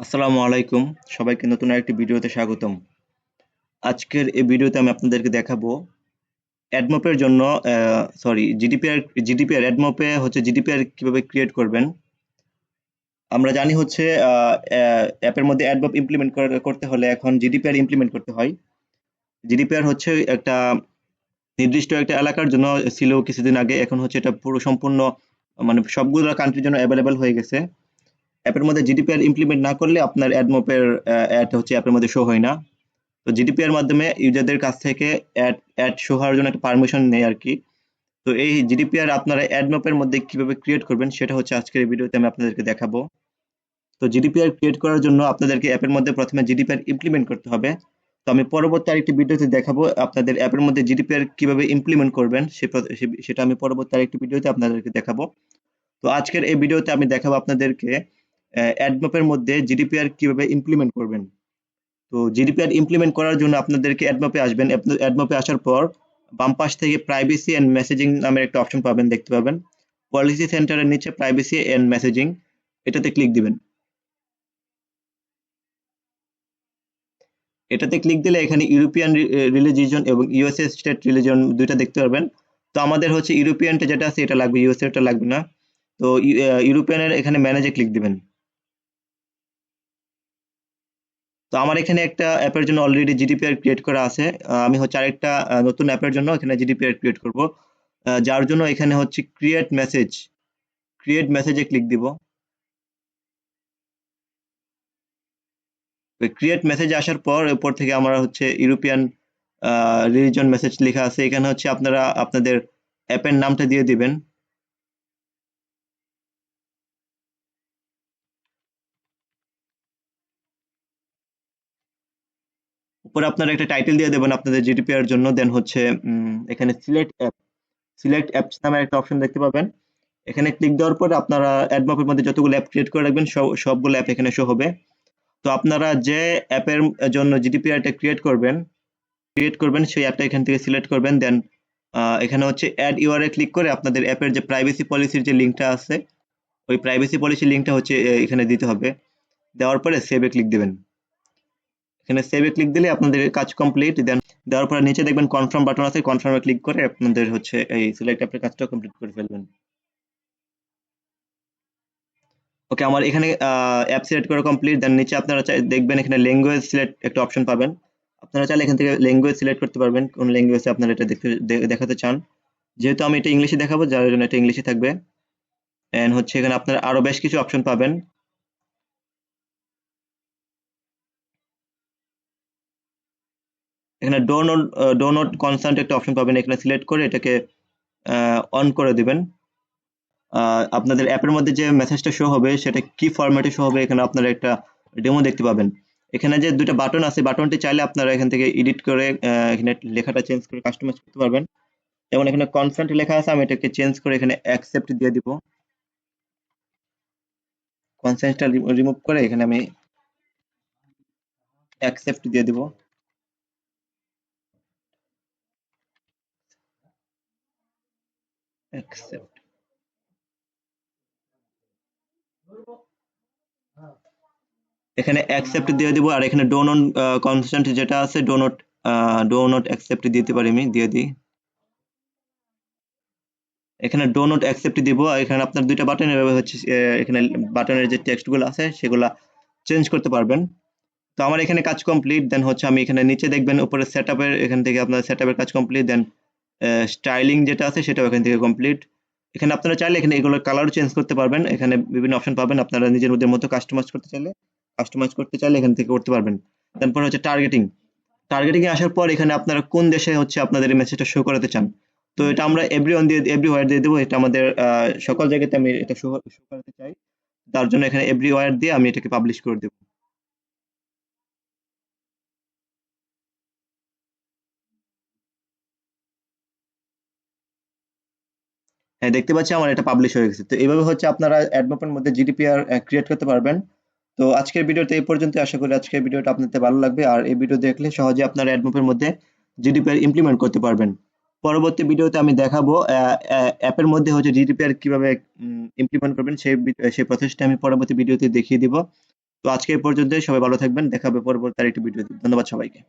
আসসালামু আলাইকুম। সবাইকে নতুন একটি ভিডিওতে স্বাগতম। আজকের এই ভিডিওতে আমি আপনাদেরকে দেখাবো অ্যাডমপের জন্য সরি জিডিপিআর জিডিপিআর অ্যাডমপে হচ্ছে জিডিপিআর কীভাবে ক্রিয়েট করবেন। আমরা জানি হচ্ছে অ্যাপের মধ্যে অ্যাডমপ ইমপ্লিমেন্ট করতে হলে এখন জিডিপিআর ইমপ্লিমেন্ট করতে হয়। জিডিপিআর হচ্ছে একটা নির্দিষ্ট একটা এলাকার জন্য ছিল কিছুদিন আগে, এখন হচ্ছে এটা পুরো সম্পূর্ণ মানে সবগুলো কান্ট্রির জন্য অ্যাভেলেবেল হয়ে গেছে। অ্যাপের মধ্যে জিডিপিআর ইমপ্লিমেন্ট না করলে আপনার অ্যাডমপের অ্যাড হচ্ছে অ্যাপের মধ্যে শো হয় না। তো জিডিপিআর মাধ্যমে ইউজারদের কাছ থেকে অ্যাড অ্যাড শো হওয়ার জন্য একটা পারমিশন নেই আর কি। তো এই জিডিপিআর আপনারা অ্যাডমপের মধ্যে কীভাবে ক্রিয়েট করবেন সেটা হচ্ছে আজকের ভিডিওতে আমি আপনাদেরকে দেখাবো। তো জিডিপিআর ক্রিয়েট করার জন্য আপনাদেরকে অ্যাপের মধ্যে প্রথমে জিডিপিআর ইমপ্লিমেন্ট করতে হবে। তো আমি পরবর্তী আরেকটি ভিডিওতে দেখাবো আপনাদের অ্যাপের মধ্যে জিডিপিআর কীভাবে ইমপ্লিমেন্ট করবেন সেটা আমি পরবর্তী আরেকটি ভিডিওতে আপনাদেরকে দেখাবো। তো আজকের এই ভিডিওতে আমি দেখাবো আপনাদেরকে অ্যাডমপের মধ্যে জিডিপিআর কীভাবে ইমপ্লিমেন্ট করবেন? তো জিডিপিআর ইমপ্লিমেন্ট করার জন্য আপনাদেরকে অ্যাডমপে আসবেন। অ্যাডমপে আসার পর বাম পাশ থেকে প্রাইভেসি অ্যান্ড মেসেজিং নামের একটা অপশন পাবেন, দেখতে পাবেন। পলিসি সেন্টারের নিচে প্রাইভেসি অ্যান্ড মেসেজিং এটাতে ক্লিক দিবেন। এটাতে ক্লিক দিলে এখানে ইউরোপিয়ান রিলিজিয়ন এবং ইউএসএ স্টেট রিলিজন দুইটা দেখতে পারবেন। তো আমাদের হচ্ছে ইউরোপিয়ানটা যেটা আছে, এটা লাগবে। ইউএসএটা লাগবে না। তো ইউরোপিয়ানের এখানে ম্যানেজে ক্লিক দিবেন। তো আমার এখানে একটা অ্যাপের জন্য অলরেডি জিডিপিআর ক্রিয়েট করা আছে। আমি হচ্ছে আরেকটা নতুন অ্যাপের জন্য এখানে জিডিপিআর ক্রিয়েট করব। যার জন্য এখানে হচ্ছে ক্রিয়েট মেসেজ ক্রিয়েট মেসেজে ক্লিক দিব। ক্রিয়েট মেসেজ আসার পর উপর থেকে আমরা হচ্ছে ইউরোপিয়ান রিলিজন মেসেজ লেখা আছে। এখানে হচ্ছে আপনারা আপনাদের অ্যাপের নামটা দিয়ে দিবেন। উপরে আপনারা একটা টাইটেল দিয়ে দেবেন আপনাদের জিডিপিআর জন্য দেন হচ্ছে এখানে সিলেক্ট অ্যাপ সিলেক্ট অ্যাপস নামে একটা অপশন দেখতে পাবেন। এখানে ক্লিক দেওয়ার পর আপনারা অ্যাডমপের মধ্যে যতগুলো অ্যাপ ক্রিয়েট করে রাখবেন সবগুলো অ্যাপ এখানে শো হবে। তো আপনারা যে অ্যাপের জন্য জিডিপিআরটা ক্রিয়েট করবেন ক্রিয়েট করবেন, সেই অ্যাপটা এখান থেকে সিলেক্ট করবেন দেন এখানে হচ্ছে অ্যাড ইউআরএ ক্লিক করে আপনাদের অ্যাপের যে প্রাইভেসি পলিসির যে লিঙ্কটা আছে, ওই প্রাইভেসি পলিসির লিঙ্কটা হচ্ছে এখানে দিতে হবে। দেওয়ার পরে সেভে ক্লিক দেবেন। এখানে সেভে ক্লিক দিলে আপনাদের কাজ কমপ্লিট দেন দেওয়ার পরে নিচে দেখবেন কনফার্ম বাটন আছে কনফার্মে ক্লিক করে আপনাদের হচ্ছে এই সিলেক্ট অ্যাপের কাজটা কমপ্লিট করে ফেলবেন। ওকে আমার এখানে অ্যাপ সিলেক্ট করা কমপ্লিট দেন নিচে আপনারা দেখবেন এখানে ল্যাঙ্গুয়েজ সিলেক্ট একটা অপশন পাবেন। আপনারা চাইলে এখান থেকে ল্যাঙ্গুয়েজ সিলেক্ট করতে পারবেন, কোন ল্যাঙ্গুয়েজে আপনারা এটা দেখতে দেখাতে চান। যেহেতু আমি এটা ইংলিশে দেখাবো, যার জন্য এটা ইংলিশে থাকবে। অ্যান্ড হচ্ছে এখানে আপনারা আরও বেশ কিছু অপশন পাবেন। এখানে ডো নট ডো নট একটা অপশন পাবেন। এখানে সিলেক্ট করে এটাকে অন করে দিবেন। আপনাদের অ্যাপের মধ্যে যে মেসেজটা শো হবে, সেটা কি ফরম্যাটে শো হবে, এখানে আপনারা একটা ডেমো দেখতে পাবেন। এখানে যে দুটো বাটন আছে বাটনটি চাইলে আপনারা এখান থেকে এডিট করে এখানে লেখাটা চেঞ্জ করে কাস্টমাইজ করতে পারবেন। যেমন এখানে কনসার্ট লেখা আছে, আমি এটাকে চেঞ্জ করে এখানে অ্যাকসেপ্ট দিয়ে দিব। কনসেন্টটা রিমুভ করে এখানে আমি অ্যাকসেপ্ট দিয়ে দিব। Accept. এখানে অ্যাকসেপ্ট দিয়ে দিব আর এখানে ডো নট কনস্ট্যান্ট যেটা আছে do not do not accept দিতে পারি আমি, দিয়ে দিই। এখানে ডো নট অ্যাকসেপ্ট দিব আর এখানে আপনার দুইটা বাটন হচ্ছে এখানে বাটনের যে টেক্সটগুলো আছে, সেগুলা চেঞ্জ করতে পারবেন। তো আমার এখানে কাজ কমপ্লিট দেন হচ্ছে আমি এখানে নিচে দেখবেন, উপরে সেটআপের এখান থেকে আপনার সেটআপের কাজ কমপ্লিট দেন স্টাইলিং যেটা আছে সেটাও এখান থেকে কমপ্লিট এখানে আপনারা চাইলে এখানে এগুলোর কালার চেঞ্জ করতে পারবেন। এখানে বিভিন্ন অপশন পাবেন। আপনারা নিজের মধ্যে মতো কাস্টমাইজ করতে চাইলে কাস্টমাইজ করতে চাইলে এখান থেকে করতে পারবেন। তারপর হচ্ছে টার্গেটিং টার্গেটিং এ আসার পর এখানে আপনারা কোন দেশে হচ্ছে আপনাদের এই মেসেজটা শো করাতে চান? তো এটা আমরা এভরি ওয়ান দিয়ে এভরি ওয়ার দিয়ে দেবো। এটা আমাদের সকল জায়গাতে আমি এটা শো শো করাতে চাই। তার জন্য এখানে এভরি ওয়ার দিয়ে আমি এটাকে পাবলিশ করে দেবো। হ্যাঁ দেখতে পাচ্ছি আমার এটা পাবলিশ হয়ে গেছে। তো এইভাবে হচ্ছে আপনারা অ্যাডমপের মধ্যে জিডিপিআর ক্রিয়েট করতে পারবেন। তো আজকের ভিডিওতে এই পর্যন্ত আশা করি আজকের ভিডিওটা আপনাদের ভালো লাগবে। আর এই ভিডিও দেখলে সহজে আপনারা অ্যাডমপের মধ্যে জিডিপিআর ইমপ্লিমেন্ট করতে পারবেন। পরবর্তী ভিডিওতে আমি দেখাবো অ্যাপের মধ্যে হচ্ছে জিডিপিআর কীভাবে ইমপ্লিমেন্ট করবেন সেই সেই প্রসেসটা আমি পরবর্তী ভিডিওতে দেখিয়ে দিব। তো আজকে এই পর্যন্তই। সবাই ভালো থাকবেন। দেখা হবে পরবর্তী আরেকটি ভিডিওতে। ধন্যবাদ সবাইকে।